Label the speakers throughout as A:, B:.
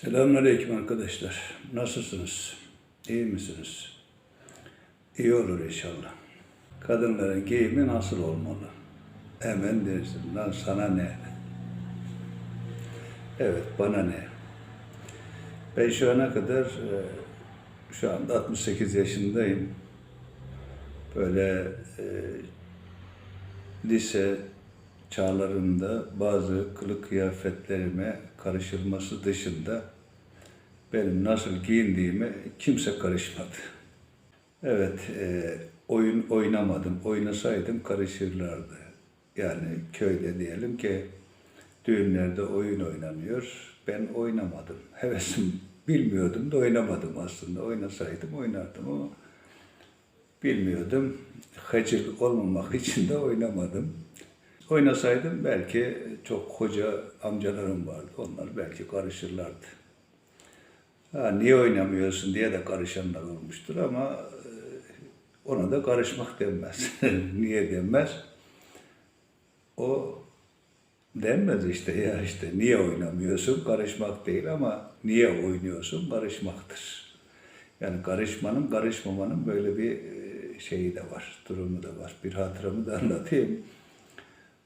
A: Selamünaleyküm arkadaşlar. Nasılsınız? İyi misiniz? İyi olur inşallah. Kadınların giyimi nasıl olmalı? Hemen dersin, lan sana ne? Evet, bana ne? Ben şu ana kadar, e, şu anda 68 yaşındayım. Böyle e, lise çağlarında bazı kılık kıyafetlerime karışılması dışında benim nasıl giyindiğime kimse karışmadı. Evet, e, oyun oynamadım. Oynasaydım karışırlardı. Yani köyde diyelim ki düğünlerde oyun oynanıyor. Ben oynamadım. Hevesim bilmiyordum da oynamadım aslında. Oynasaydım oynardım ama bilmiyordum. Hacil olmamak için de oynamadım. Oynasaydım belki çok koca amcalarım vardı. Onlar belki karışırlardı. Ha, niye oynamıyorsun diye de karışanlar olmuştur ama e, ona da karışmak denmez. niye denmez? O denmez işte ya işte niye oynamıyorsun karışmak değil ama niye oynuyorsun karışmaktır. Yani karışmanın karışmamanın böyle bir e, şeyi de var, durumu da var. Bir hatıramı da anlatayım.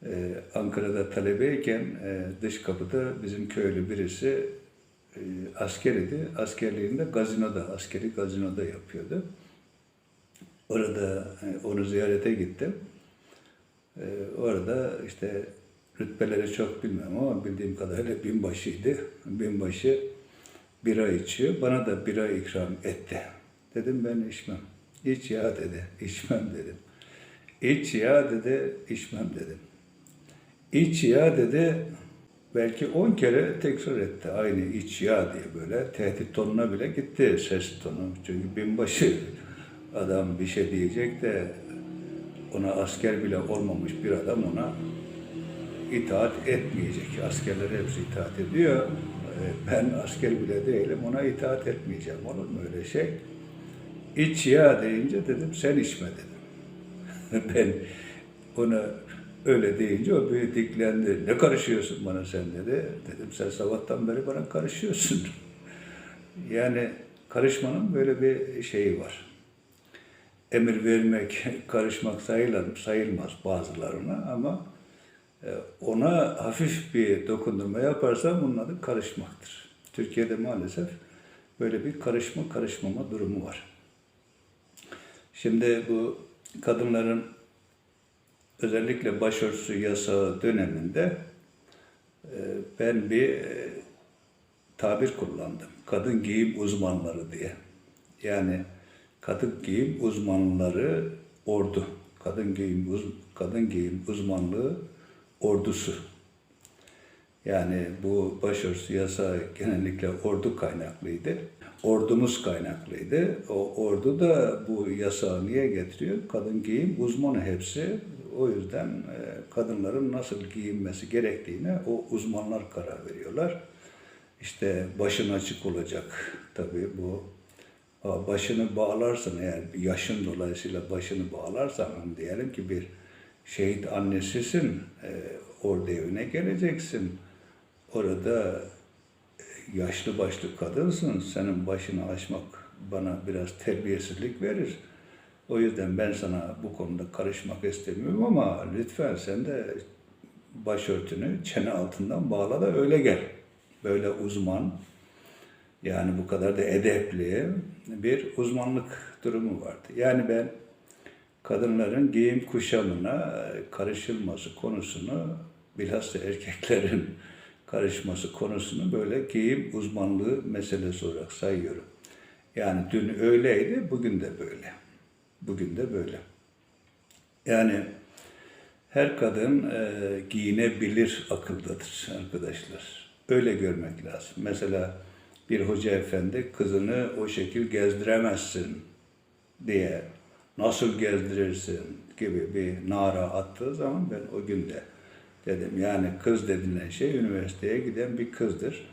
A: Ee, Ankara'da talebeyken e, dış kapıda bizim köylü birisi e, asker idi. Askerliğinde gazinoda, askeri gazinoda yapıyordu. Orada e, onu ziyarete gittim. E, orada işte rütbeleri çok bilmem ama bildiğim kadarıyla binbaşıydı. Binbaşı bira içiyor. Bana da bira ikram etti. Dedim ben içmem. İç ya dedi. İçmem dedim. İç ya dedi. içmem dedim. İç ya dedi. Belki on kere tekrar etti. Aynı iç ya diye böyle tehdit tonuna bile gitti ses tonu. Çünkü binbaşı adam bir şey diyecek de ona asker bile olmamış bir adam ona itaat etmeyecek. Askerler hepsi itaat ediyor. Ee, Ben asker bile değilim, ona itaat etmeyeceğim. Olur mu öyle şey? İç ya deyince dedim, sen içme dedim. ben ona öyle deyince o bir diklendi. Ne karışıyorsun bana sen dedi. Dedim sen sabahtan beri bana karışıyorsun. yani karışmanın böyle bir şeyi var. Emir vermek, karışmak sayılır, sayılmaz bazılarına ama e, ona hafif bir dokundurma yaparsan bunun adı karışmaktır. Türkiye'de maalesef böyle bir karışma karışmama durumu var. Şimdi bu kadınların özellikle başörtüsü yasağı döneminde e, ben bir e, tabir kullandım. Kadın giyim uzmanları diye. Yani kadın giyim uzmanları ordu. Kadın giyim uz kadın giyim uzmanlığı ordusu. Yani bu başörtüsü yasağı genellikle ordu kaynaklıydı. Ordumuz kaynaklıydı. O ordu da bu yasağı niye getiriyor? Kadın giyim uzmanı hepsi. O yüzden e, kadınların nasıl giyinmesi gerektiğine o uzmanlar karar veriyorlar. İşte başın açık olacak. Tabii bu başını bağlarsan eğer yaşın dolayısıyla başını bağlarsan hani diyelim ki bir şehit annesisin, e, orada evine geleceksin. Orada e, yaşlı başlı kadınsın, senin başını açmak bana biraz terbiyesizlik verir. O yüzden ben sana bu konuda karışmak istemiyorum ama lütfen sen de başörtünü çene altından bağla da öyle gel. Böyle uzman, yani bu kadar da edepli bir uzmanlık durumu vardı. Yani ben kadınların giyim kuşamına karışılması konusunu, bilhassa erkeklerin karışması konusunu böyle giyim uzmanlığı meselesi olarak sayıyorum. Yani dün öyleydi, bugün de böyle. Bugün de böyle. Yani her kadın e, giyinebilir akıldadır arkadaşlar. Öyle görmek lazım. Mesela bir hoca efendi kızını o şekil gezdiremezsin diye nasıl gezdirirsin gibi bir nara attığı zaman ben o günde dedim yani kız denilen şey üniversiteye giden bir kızdır.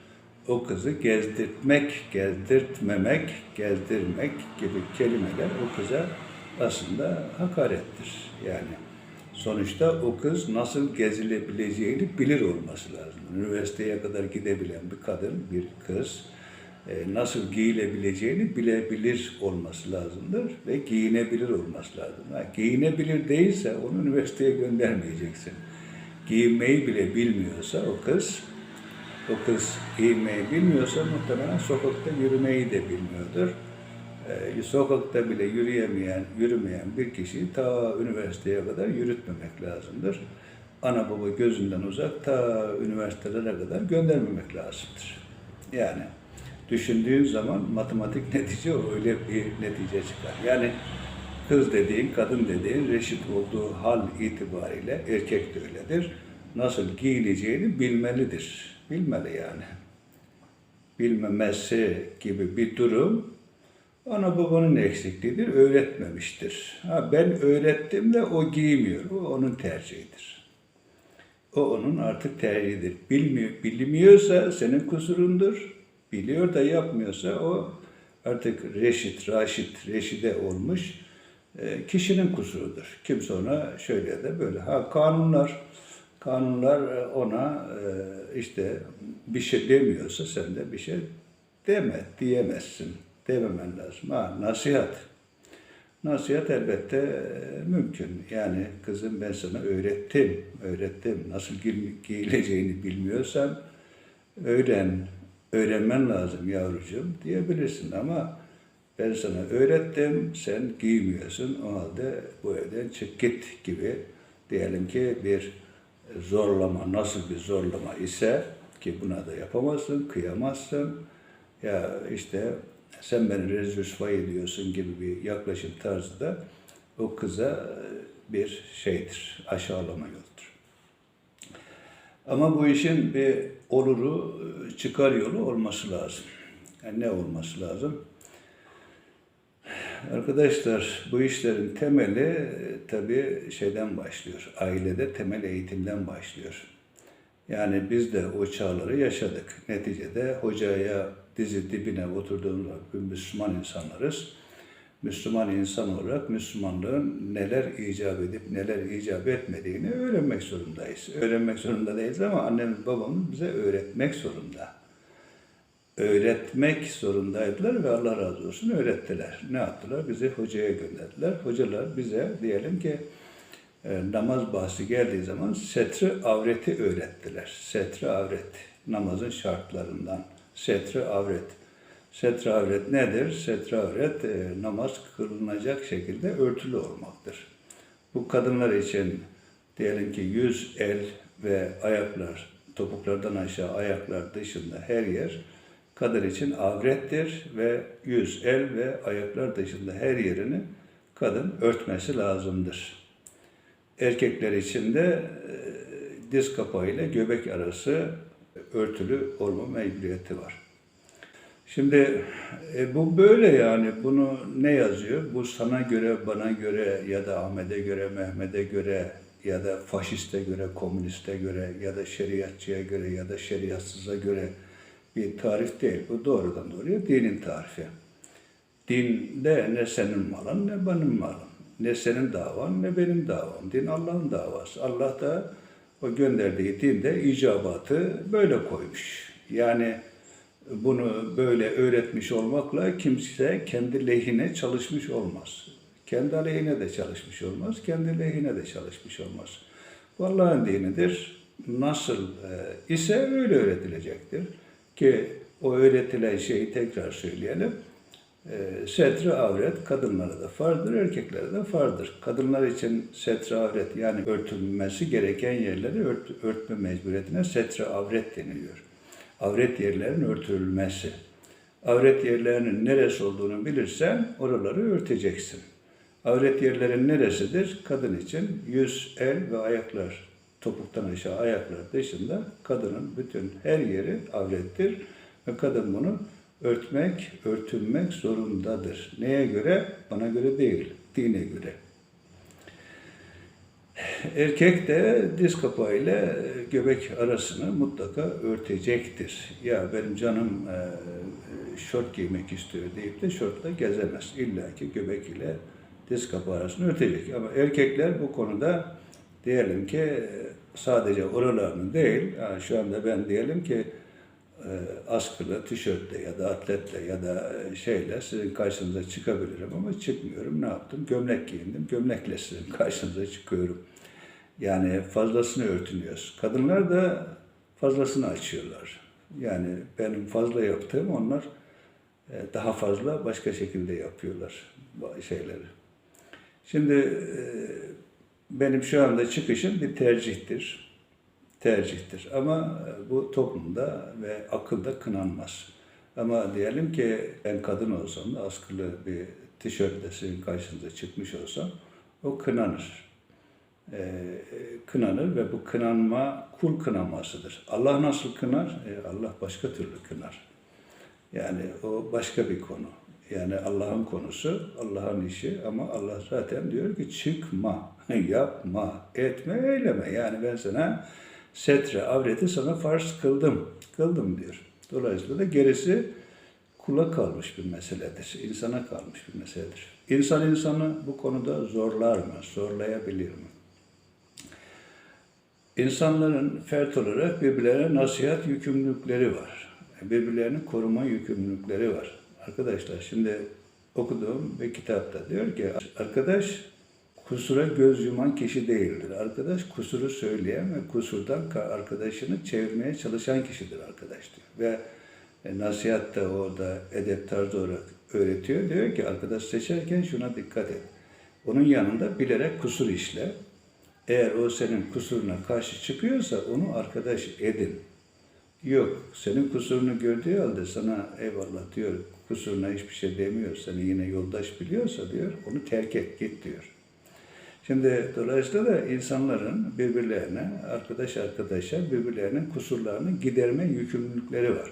A: O kızı gezdirtmek, gezdirtmemek, gezdirmek gibi kelimeler o kıza aslında hakarettir. Yani Sonuçta o kız nasıl gezilebileceğini bilir olması lazım. Üniversiteye kadar gidebilen bir kadın, bir kız e, nasıl giyilebileceğini bilebilir olması lazımdır ve giyinebilir olması lazım. Ha, giyinebilir değilse onu üniversiteye göndermeyeceksin. Giyinmeyi bile bilmiyorsa o kız, o kız giyinmeyi bilmiyorsa muhtemelen sokakta yürümeyi de bilmiyordur. Ee, sokakta bile yürüyemeyen, yürümeyen bir kişiyi ta üniversiteye kadar yürütmemek lazımdır. Ana baba gözünden uzak ta üniversitelere kadar göndermemek lazımdır. Yani düşündüğün zaman matematik netice öyle bir netice çıkar. Yani kız dediğin, kadın dediğin reşit olduğu hal itibariyle erkek de öyledir. Nasıl giyineceğini bilmelidir. Bilmeli yani bilmemesi gibi bir durum ana babanın eksikliğidir, öğretmemiştir. Ha, ben öğrettim de o giymiyor, o onun tercihidir. O onun artık tercihidir. Bilmiyor, bilmiyorsa senin kusurundur, biliyor da yapmıyorsa o artık reşit, raşit, reşide olmuş e, kişinin kusurudur. Kimse ona şöyle de böyle. Ha kanunlar, kanunlar e, ona e, işte bir şey demiyorsa sen de bir şey deme, diyemezsin. Dememen lazım. Ha nasihat. Nasihat elbette e, mümkün. Yani kızım ben sana öğrettim, öğrettim. Nasıl gi- giyileceğini bilmiyorsan öğren, öğrenmen lazım yavrucuğum diyebilirsin ama ben sana öğrettim, sen giymiyorsun. O halde bu evden çık git gibi diyelim ki bir zorlama, nasıl bir zorlama ise ki buna da yapamazsın, kıyamazsın. Ya işte sen beni rezil rüsva ediyorsun gibi bir yaklaşım tarzı da o kıza bir şeydir, aşağılama yoludur. Ama bu işin bir oluru, çıkar yolu olması lazım. Yani ne olması lazım? Arkadaşlar bu işlerin temeli e, tabii şeyden başlıyor. Ailede temel eğitimden başlıyor. Yani biz de o çağları yaşadık. Neticede hocaya dizi dibine oturduğumuz bir Müslüman insanlarız. Müslüman insan olarak Müslümanlığın neler icap edip neler icap etmediğini öğrenmek zorundayız. Öğrenmek zorunda değiliz ama annemiz babamız bize öğretmek zorunda öğretmek zorundaydılar ve Allah razı olsun öğrettiler. Ne yaptılar? Bizi hocaya gönderdiler. Hocalar bize diyelim ki e, namaz bahsi geldiği zaman setri avreti öğrettiler. Setri avret, namazın şartlarından. Setri avret. Setri avret nedir? Setri avret e, namaz kılınacak şekilde örtülü olmaktır. Bu kadınlar için diyelim ki yüz, el ve ayaklar, topuklardan aşağı ayaklar dışında her yer kadın için avrettir ve yüz, el ve ayaklar dışında her yerini kadın örtmesi lazımdır. Erkekler için de e, diz kapağı ile göbek arası örtülü olma mecburiyeti var. Şimdi e, bu böyle yani bunu ne yazıyor? Bu sana göre, bana göre ya da Ahmet'e göre, Mehmet'e göre ya da faşiste göre, komüniste göre ya da şeriatçıya göre ya da şeriatsıza göre bir tarif değil. Bu doğrudan doğruya dinin tarifi. Dinde ne senin malın ne benim malım. Ne senin davan ne benim davam. Din Allah'ın davası. Allah da o gönderdiği dinde icabatı böyle koymuş. Yani bunu böyle öğretmiş olmakla kimse kendi lehine çalışmış olmaz. Kendi aleyhine de çalışmış olmaz, kendi lehine de çalışmış olmaz. Allah'ın dinidir. Nasıl e, ise öyle öğretilecektir. Ki o öğretilen şeyi tekrar söyleyelim. E, setri avret kadınlara da farzdır, erkeklere de farzdır. Kadınlar için setri avret yani örtülmesi gereken yerleri ört, örtme mecburiyetine setri avret deniliyor. Avret yerlerin örtülmesi. Avret yerlerinin neresi olduğunu bilirsen oraları örteceksin. Avret yerlerin neresidir? Kadın için yüz, el ve ayaklar topuktan aşağı ayaklar dışında kadının bütün her yeri avrettir ve kadın bunu örtmek, örtünmek zorundadır. Neye göre? Bana göre değil, dine göre. Erkek de diz kapağı ile göbek arasını mutlaka örtecektir. Ya benim canım e, şort giymek istiyor deyip de şortla gezemez. İlla ki göbek ile diz kapağı arasını örtecek. Ama erkekler bu konuda Diyelim ki e, sadece oralarını değil, yani şu anda ben diyelim ki askılı, tişörtle ya da atletle ya da e, şeyle sizin karşınıza çıkabilirim ama çıkmıyorum. Ne yaptım? Gömlek giyindim. Gömlekle sizin karşınıza çıkıyorum. Yani fazlasını örtünüyoruz. Kadınlar da fazlasını açıyorlar. Yani benim fazla yaptığım onlar e, daha fazla başka şekilde yapıyorlar şeyleri. Şimdi e, benim şu anda çıkışım bir tercihtir. Tercihtir. Ama e, bu toplumda ve akılda kınanmaz. Ama diyelim ki ben kadın olsam da askılı bir tişörtle sizin karşınıza çıkmış olsam o kınanır. E, kınanır ve bu kınanma kul kınamasıdır. Allah nasıl kınar? E, Allah başka türlü kınar. Yani o başka bir konu. Yani Allah'ın konusu, Allah'ın işi ama Allah zaten diyor ki çıkma, yapma, etme, eyleme. Yani ben sana setre, avreti sana farz kıldım, kıldım diyor. Dolayısıyla da gerisi kula kalmış bir meseledir, insana kalmış bir meseledir. İnsan insanı bu konuda zorlar mı, zorlayabilir mi? İnsanların fert olarak birbirlerine nasihat yükümlülükleri var. Birbirlerini koruma yükümlülükleri var. Arkadaşlar şimdi okuduğum bir kitapta diyor ki arkadaş kusura göz yuman kişi değildir. Arkadaş kusuru söyleyen ve kusurdan ka- arkadaşını çevirmeye çalışan kişidir arkadaş diyor. Ve e, nasihat da orada edep tarzı olarak öğretiyor. Diyor ki arkadaş seçerken şuna dikkat et. Onun yanında bilerek kusur işle. Eğer o senin kusuruna karşı çıkıyorsa onu arkadaş edin. Yok, senin kusurunu gördüğü halde sana eyvallah diyor, kusuruna hiçbir şey demiyor, seni yine yoldaş biliyorsa diyor, onu terk et, git diyor. Şimdi dolayısıyla da insanların birbirlerine, arkadaş arkadaşa birbirlerinin kusurlarını giderme yükümlülükleri var.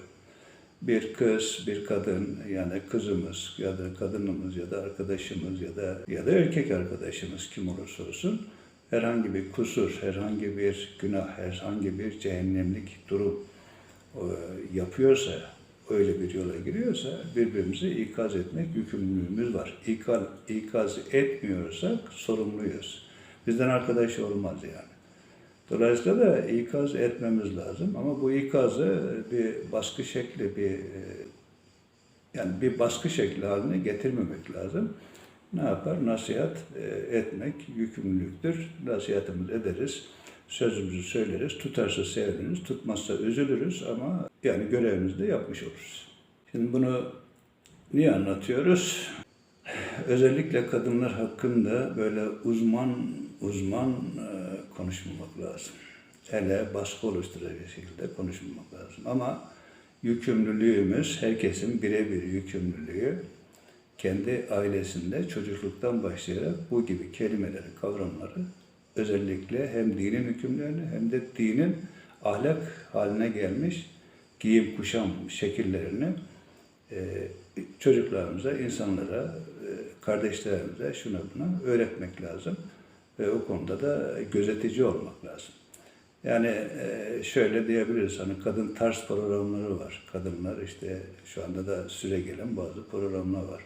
A: Bir kız, bir kadın yani kızımız ya da kadınımız ya da arkadaşımız ya da ya da erkek arkadaşımız kim olursa olsun herhangi bir kusur, herhangi bir günah, herhangi bir cehennemlik durum e, yapıyorsa, öyle bir yola giriyorsa birbirimizi ikaz etmek yükümlülüğümüz var. İkaz, ikaz etmiyorsak sorumluyuz. Bizden arkadaş olmaz yani. Dolayısıyla da ikaz etmemiz lazım ama bu ikazı bir baskı şekli, bir e, yani bir baskı şekli haline getirmemek lazım. Ne yapar? Nasihat e, etmek yükümlülüktür. Nasihatimizi ederiz, sözümüzü söyleriz, tutarsa seviniriz, tutmazsa üzülürüz ama yani görevimizi de yapmış oluruz. Şimdi bunu niye anlatıyoruz? Özellikle kadınlar hakkında böyle uzman uzman e, konuşmamak lazım. Hele baskı oluşturacak şekilde konuşmamak lazım. Ama yükümlülüğümüz, herkesin birebir yükümlülüğü kendi ailesinde çocukluktan başlayarak bu gibi kelimeleri, kavramları özellikle hem dinin hükümlerini hem de dinin ahlak haline gelmiş giyim kuşam şekillerini e, çocuklarımıza, insanlara, e, kardeşlerimize şuna buna öğretmek lazım. Ve o konuda da gözetici olmak lazım. Yani e, şöyle diyebiliriz hani kadın ters programları var. Kadınlar işte şu anda da süre gelen bazı programlar var.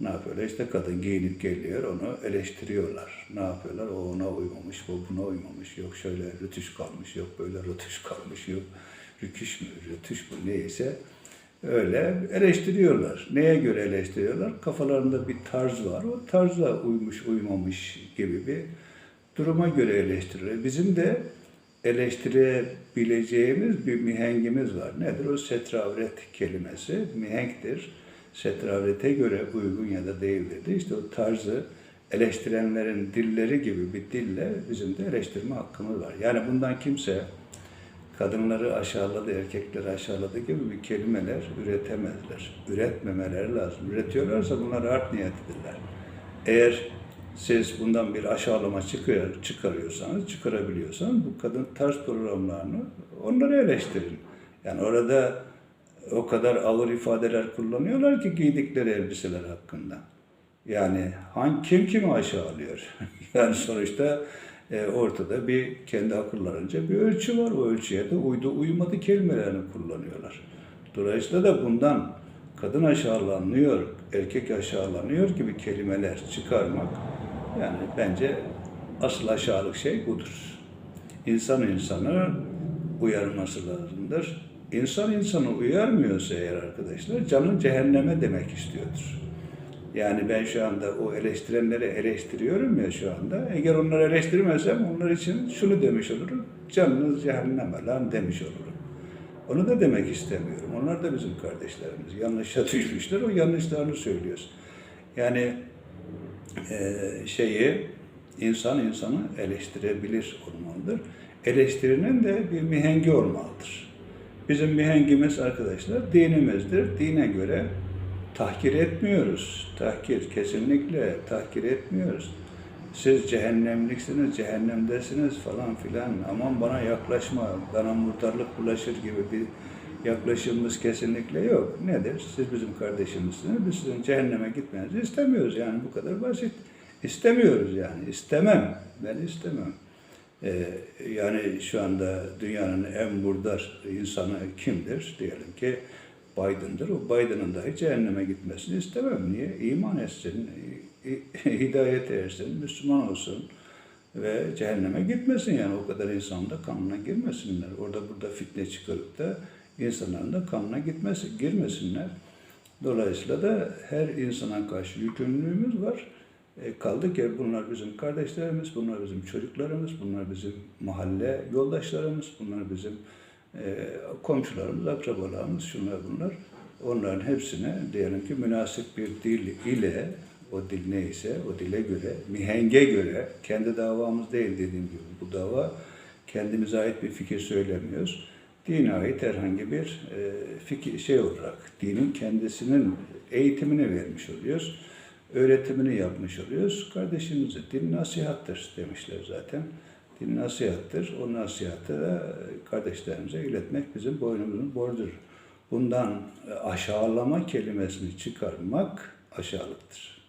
A: Ne yapıyorlar? İşte kadın giyinip geliyor, onu eleştiriyorlar. Ne yapıyorlar? O ona uymamış, bu buna uymamış. Yok şöyle rütüş kalmış, yok böyle rütüş kalmış, yok rüküş mü, rütüş mü neyse. Öyle eleştiriyorlar. Neye göre eleştiriyorlar? Kafalarında bir tarz var. O tarza uymuş, uymamış gibi bir duruma göre eleştiriyor. Bizim de eleştirebileceğimiz bir mihengimiz var. Nedir? O setravret kelimesi mihenktir. Setravrete göre uygun ya da değildir. İşte o tarzı eleştirenlerin dilleri gibi bir dille bizim de eleştirme hakkımız var. Yani bundan kimse kadınları aşağıladı, erkekleri aşağıladı gibi bir kelimeler üretemezler. Üretmemeleri lazım. Üretiyorlarsa bunlar art niyetlidirler. Eğer siz bundan bir aşağılama çıkıyor, çıkarıyorsanız, çıkarabiliyorsanız bu kadın tarz programlarını onları eleştirin. Yani orada o kadar ağır ifadeler kullanıyorlar ki giydikleri elbiseler hakkında. Yani hangi kim kimi aşağılıyor? yani sonuçta e, ortada bir kendi akıllarınca bir ölçü var. O ölçüye de uydu uymadı kelimelerini kullanıyorlar. Dolayısıyla da bundan kadın aşağılanıyor, erkek aşağılanıyor gibi kelimeler çıkarmak yani bence asıl aşağılık şey budur. İnsan insanı uyarması lazımdır. İnsan insanı uyarmıyorsa eğer arkadaşlar canın cehenneme demek istiyordur. Yani ben şu anda o eleştirenleri eleştiriyorum ya şu anda. Eğer onları eleştirmezsem onlar için şunu demiş olurum. Canınız cehenneme lan demiş olurum. Onu da demek istemiyorum. Onlar da bizim kardeşlerimiz. Yanlışa düşmüşler, o yanlışlarını söylüyoruz. Yani e, şeyi, insan insanı eleştirebilir olmalıdır. Eleştirinin de bir mihengi olmalıdır. Bizim mihengimiz arkadaşlar dinimizdir. Dine göre tahkir etmiyoruz. Tahkir, kesinlikle tahkir etmiyoruz. Siz cehennemliksiniz, cehennemdesiniz falan filan. Aman bana yaklaşma, bana murdarlık bulaşır gibi bir yaklaşımımız kesinlikle yok. Nedir? Siz bizim kardeşimizsiniz. Biz sizin cehenneme gitmenizi istemiyoruz. Yani bu kadar basit. İstemiyoruz yani. İstemem. Ben istemem. Ee, yani şu anda dünyanın en murdar insanı kimdir? Diyelim ki Biden'dır. O Biden'ın dahi cehenneme gitmesini istemem. Niye? İman etsin, hidayet ersin, Müslüman olsun ve cehenneme gitmesin yani o kadar insanın da kanına girmesinler. Orada burada fitne çıkarıp da insanların da kanına gitmesi, girmesinler. Dolayısıyla da her insana karşı yükümlülüğümüz var. E, kaldı ki bunlar bizim kardeşlerimiz, bunlar bizim çocuklarımız, bunlar bizim mahalle yoldaşlarımız, bunlar bizim e, komşularımız, akrabalarımız, şunlar bunlar. Onların hepsine diyelim ki münasip bir dil ile, o dil neyse, o dile göre, mihenge göre, kendi davamız değil dediğim gibi bu dava, kendimize ait bir fikir söylemiyoruz. Dine ait herhangi bir e, fikir, şey olarak, dinin kendisinin eğitimini vermiş oluyoruz. Öğretimini yapmış oluyoruz. Kardeşimize din nasihattır demişler zaten. Din nasihattır. O nasihatı da kardeşlerimize iletmek bizim boynumuzun borcudur. Bundan aşağılama kelimesini çıkarmak aşağılıktır.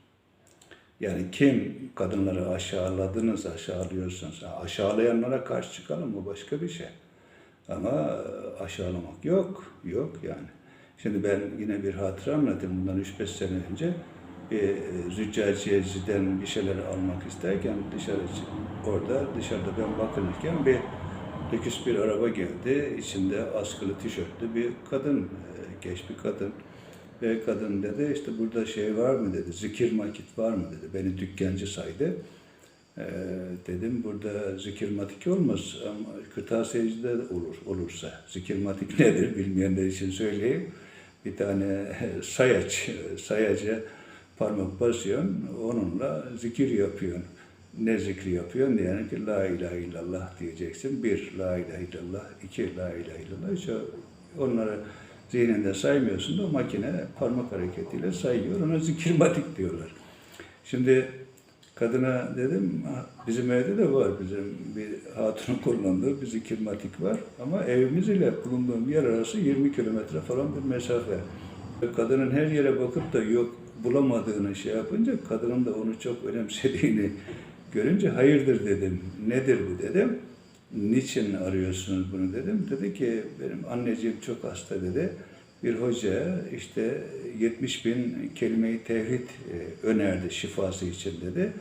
A: Yani kim kadınları aşağıladınız, aşağılıyorsanız, aşağılayanlara karşı çıkalım bu başka bir şey. Ama aşağılamak yok, yok yani. Şimdi ben yine bir hatıra anlatayım bundan 3-5 sene önce bir e, züccaciyeciden bir şeyler almak isterken dışarı orada dışarıda ben bakınırken bir lüks bir araba geldi. İçinde askılı tişörtlü bir kadın, e, genç bir kadın. Ve kadın dedi işte burada şey var mı dedi, zikir makit var mı dedi. Beni dükkancı saydı. Ee, dedim burada zikirmatik olmaz ama kırtasiyecide de olur olursa. Zikirmatik nedir bilmeyenler için söyleyeyim. Bir tane sayaç, sayaca parmak basıyorsun, onunla zikir yapıyorsun. Ne zikri yapıyorsun? Diyelim ki La ilahe illallah diyeceksin. Bir, La ilahe illallah. iki La ilahe illallah. Üç, onları zihninde saymıyorsun da makine parmak hareketiyle sayıyor. Ona zikirmatik diyorlar. Şimdi kadına dedim, bizim evde de var bizim bir hatunun kullandığı bir zikirmatik var. Ama evimiz ile bulunduğum yer arası 20 kilometre falan bir mesafe. Kadının her yere bakıp da yok bulamadığını şey yapınca kadının da onu çok önemsediğini görünce hayırdır dedim. Nedir bu dedim. Niçin arıyorsunuz bunu dedim. Dedi ki benim anneciğim çok hasta dedi. Bir hoca işte 70 bin kelime-i tevhid e, önerdi şifası için dedi.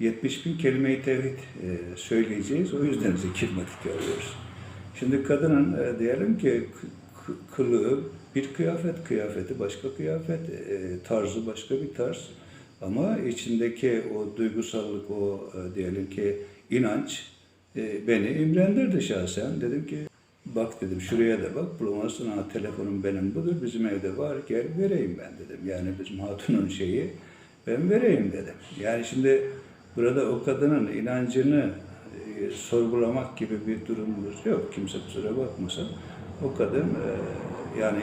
A: 70 bin kelime-i tevhid e, söyleyeceğiz. O yüzden zikir matik arıyoruz. Şimdi kadının e, diyelim ki kılığı bir kıyafet, kıyafeti başka kıyafet, e, tarzı başka bir tarz. Ama içindeki o duygusallık, o e, diyelim ki inanç e, beni imrendirdi şahsen. Dedim ki bak dedim şuraya da bak bulamazsın ha telefonum benim budur bizim evde var gel vereyim ben dedim. Yani bizim hatunun şeyi ben vereyim dedim. Yani şimdi burada o kadının inancını e, sorgulamak gibi bir durumumuz yok. Kimse kusura bakmasın. O kadın e, yani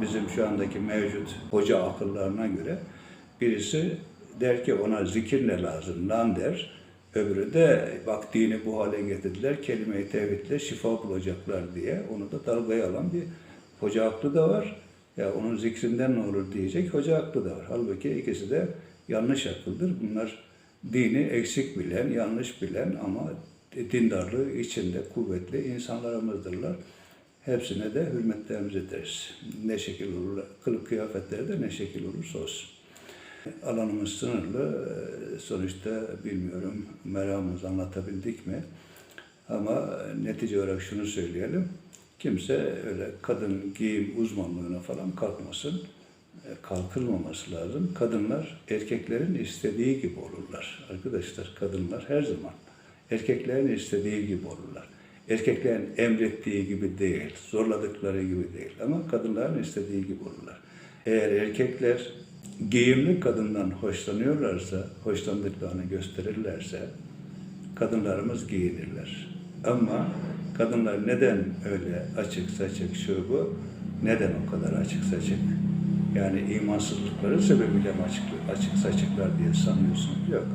A: bizim şu andaki mevcut hoca akıllarına göre birisi der ki ona zikir ne lazım lan der. Öbürü de bak dini bu hale getirdiler, kelime-i tevhidle şifa bulacaklar diye onu da dalgaya alan bir hoca aklı da var. Ya onun zikrinden ne olur diyecek hoca aklı da var. Halbuki ikisi de yanlış akıldır. Bunlar dini eksik bilen, yanlış bilen ama dindarlığı içinde kuvvetli insanlarımızdırlar. Hepsine de hürmetlerimizi ederiz. Ne şekil olur, kılık kıyafetleri de ne şekil olursa olsun. Alanımız sınırlı. Ee, Sonuçta bilmiyorum meramımızı anlatabildik mi? Ama netice olarak şunu söyleyelim. Kimse öyle kadın giyim uzmanlığına falan kalkmasın. E, Kalkılmaması lazım. Kadınlar erkeklerin istediği gibi olurlar. Arkadaşlar kadınlar her zaman erkeklerin istediği gibi olurlar. Erkeklerin emrettiği gibi değil, zorladıkları gibi değil ama kadınların istediği gibi olurlar. Eğer erkekler giyimli kadından hoşlanıyorlarsa, hoşlandıklarını gösterirlerse kadınlarımız giyinirler. Ama kadınlar neden öyle açık saçık şu bu, neden o kadar açık saçık? Yani imansızlıkları sebebiyle mi açık, açık saçıklar diye sanıyorsunuz? Yok.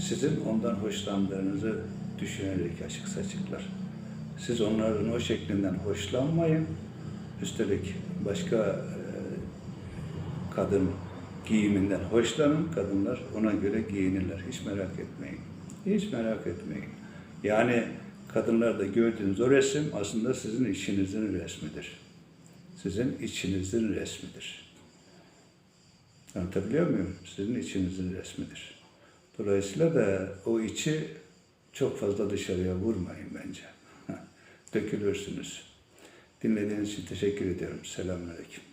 A: Sizin ondan hoşlandığınızı düşünerek açık saçıklar. Siz onların o şeklinden hoşlanmayın. Üstelik başka e, kadın giyiminden hoşlanın. Kadınlar ona göre giyinirler. Hiç merak etmeyin. Hiç merak etmeyin. Yani kadınlarda gördüğünüz o resim aslında sizin içinizin resmidir. Sizin içinizin resmidir. Anlatabiliyor muyum? Sizin içinizin resmidir. Dolayısıyla da o içi çok fazla dışarıya vurmayın bence. Dökülürsünüz. Dinlediğiniz için teşekkür ediyorum. Selamünaleyküm.